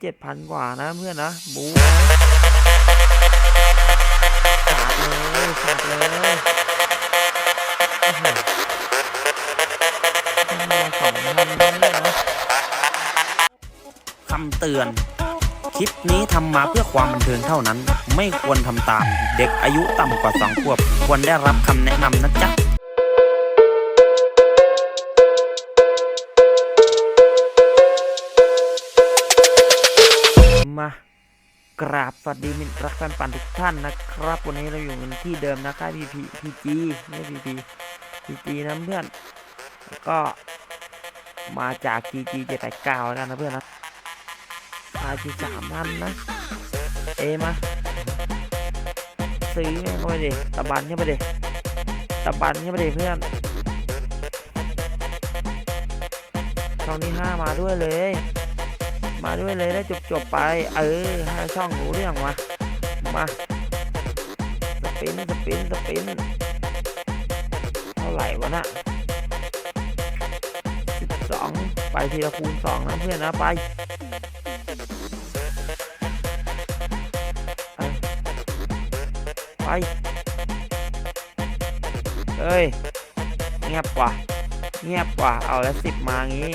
เจ็ดพันกว่านะเพื่อนนะ บูนะขาดเลยขาดเลยสองพันเลยนะคำเตือน คลิปนี้ทำมาเพื่อความบันเทิงเท่านั้น ไม่ควรทำตาม เด็กอายุต่ำกว่า2ขวบ ควรได้รับคำแนะนำนะจ๊ะ กราบสวัสดีมิตรรักแฟนปั่นทุกท่านนะครับ วันนี้เราอยู่กันที่เดิมนะค่ายพีพีพีจีไม่พีพีพีจีนะเพื่อนก็มาจากจีจีเจ็ดแปดเก้าแล้วกันนะเพื่อนนะพาจีสามพันนะ เอมาซื้อแม่งเข้าไปดิตะบันเข้าไปดิตะบันเข้าไปดิเพื่อนช่องที่ห้ามาด้วยเลย มาด้วยเลยได้จบจบๆไป เออห้าช่องรู้เรื่องมามาสปินสปินสปินเท่าไหร่วะน่ะสิบสองไปทีละคูณสองนะเพื่อนนะไปไปไปเอ้ยเงียบกว่าเงียบกว่าเอาแล้วสิบมางี้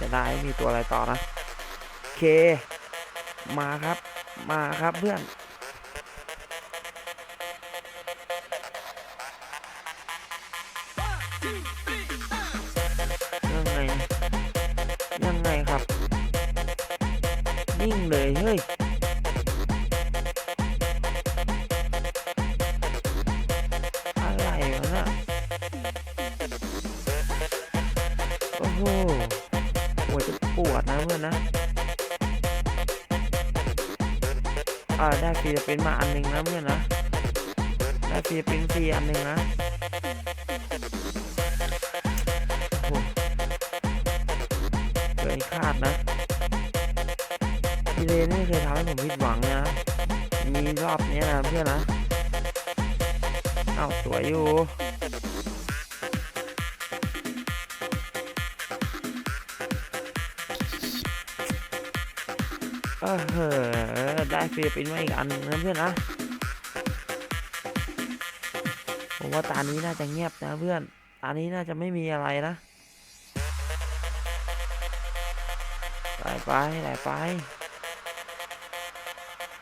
จะได้มีตัวอะไรต่อนะเค มาครับ มาครับเพื่อนยังไงยังไงครับ นิ่งเลยเฮ้ยอะไรวะนะโอ้โห นะเพื่อนนะ อ่าได้ฟิลิปปินมาอันหนึ่งนะเพื่อนนะ ได้ฟิลิปปินฟรีอันหนึ่งนะโอ้โหเกินคาดนะพีเลนไม่เคยทำให้ผมผิดหวังนะ มีรอบนี้นะเพื่อนนะ เอ้าสวยอยู่ เออเหอะได้ฟิลิปปินส์มาอีกอันนะเพื่อนนะผมว่าตานี้น่าจะเงียบนะเพื่อนตานี้น่าจะไม่มีอะไรนะไหลไปไหลไป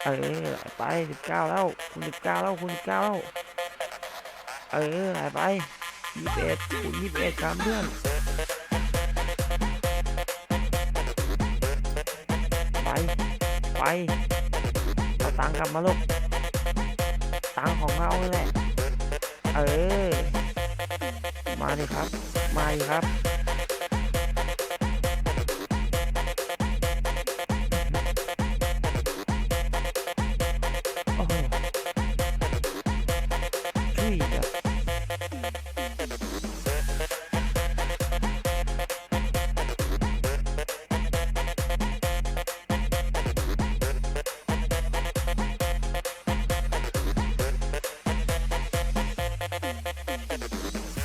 เออไหลไปสิบเก้าแล้วคูณสิบเก้าแล้วคูณสิบเก้าแล้วเออไหลไปยี่สิบเอ็ดคูณยี่สิบเอ็ดครับเพื่อน เอาตังค์กลับมาลูกตังค์ของเราแหละ เออ มาดิครับ มาดิครับโอ้โหช่วย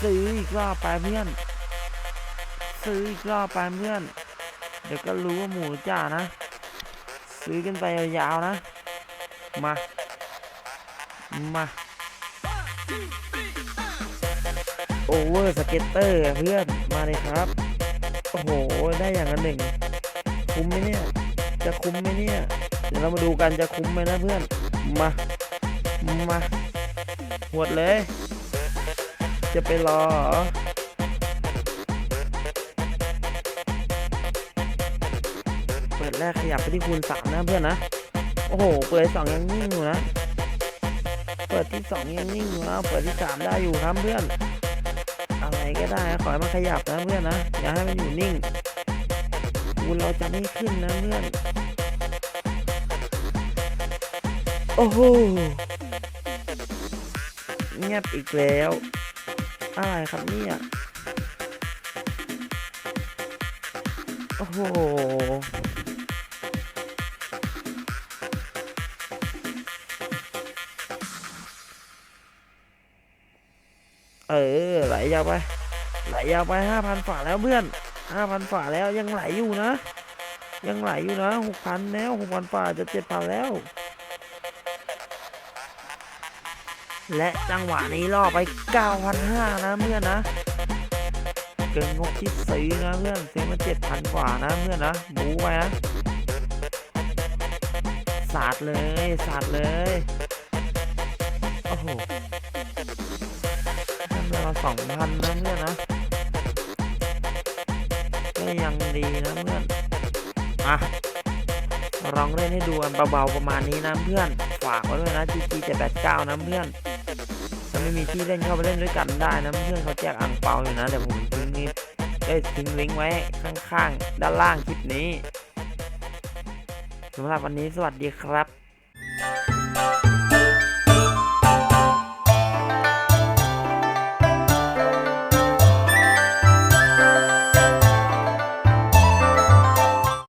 ซื้ออีกรอบไปเพื่อน ซื้ออีกรอบไปเพื่อน เดี๋ยวก็รู้ว่าหมูจ่านะ ซื้อกันไปยาวๆนะ มา มาโอเวอร์สเก็ตเตอร์เพื่อน มาเลยครับ โอ้โห ได้อย่างละหนึ่ง คุ้มไหมเนี่ย จะคุ้มไหมเนี่ย เดี๋ยวเรามาดูกันจะคุ้มไหมนะเพื่อน มา มาหวดเลย จะไปรอเปิดแรกขยับไปที่คูณสามนะเพื่อนนะ โอ้โห เปิดสองยังนิ่งอยู่นะ เปิดที่สองยังนิ่งอยู่นะ เปิดที่สามได้อยู่ครับเพื่อน อะไรก็ได้ขอให้มันขยับนะเพื่อนนะ อย่าให้มันอยู่นิ่งคูณเราจะไม่ขึ้นนะเพื่อน โอ้โหเงียบอีกแล้ว อะไรครับเนี่ย โอ้โห เออ ไหลยาวไป ไหลยาวไปห้าพันฝ่าแล้วเพื่อนห้าพันฝ่าแล้วยังไหลอยู่นะ ยังไหลอยู่นะหกพันแล้วหกพันฝ่าจะเจ็ดพันแล้ว และจังหวะนี้ล่อไป 9,500 นะเพื่อนนะ เกินงบที่ซื้อนะเพื่อนซื้อมา7,000 กว่านะเพื่อนนะบูไปนะสาดเลยสาดเลย โอ้โหทำเราสองพันนะเพื่อนนะก็ยังดีนะเพื่อนอะลองเล่นให้ดูกันเบาๆประมาณนี้นะเพื่อน ฝากไว้ด้วยนะ GG 789นะเพื่อน ไม่มีที่เล่นเข้าไปเล่นด้วยกันได้นะ เพื่อนเขาแจกอ่างเปาอยู่นะเดี๋ยวผมทิ้งนี้ได้ทิ้งลิงก์ไว้ข้างๆ ด้านล่างคลิปนี้สำหรับวันนี้สวัสดีครับ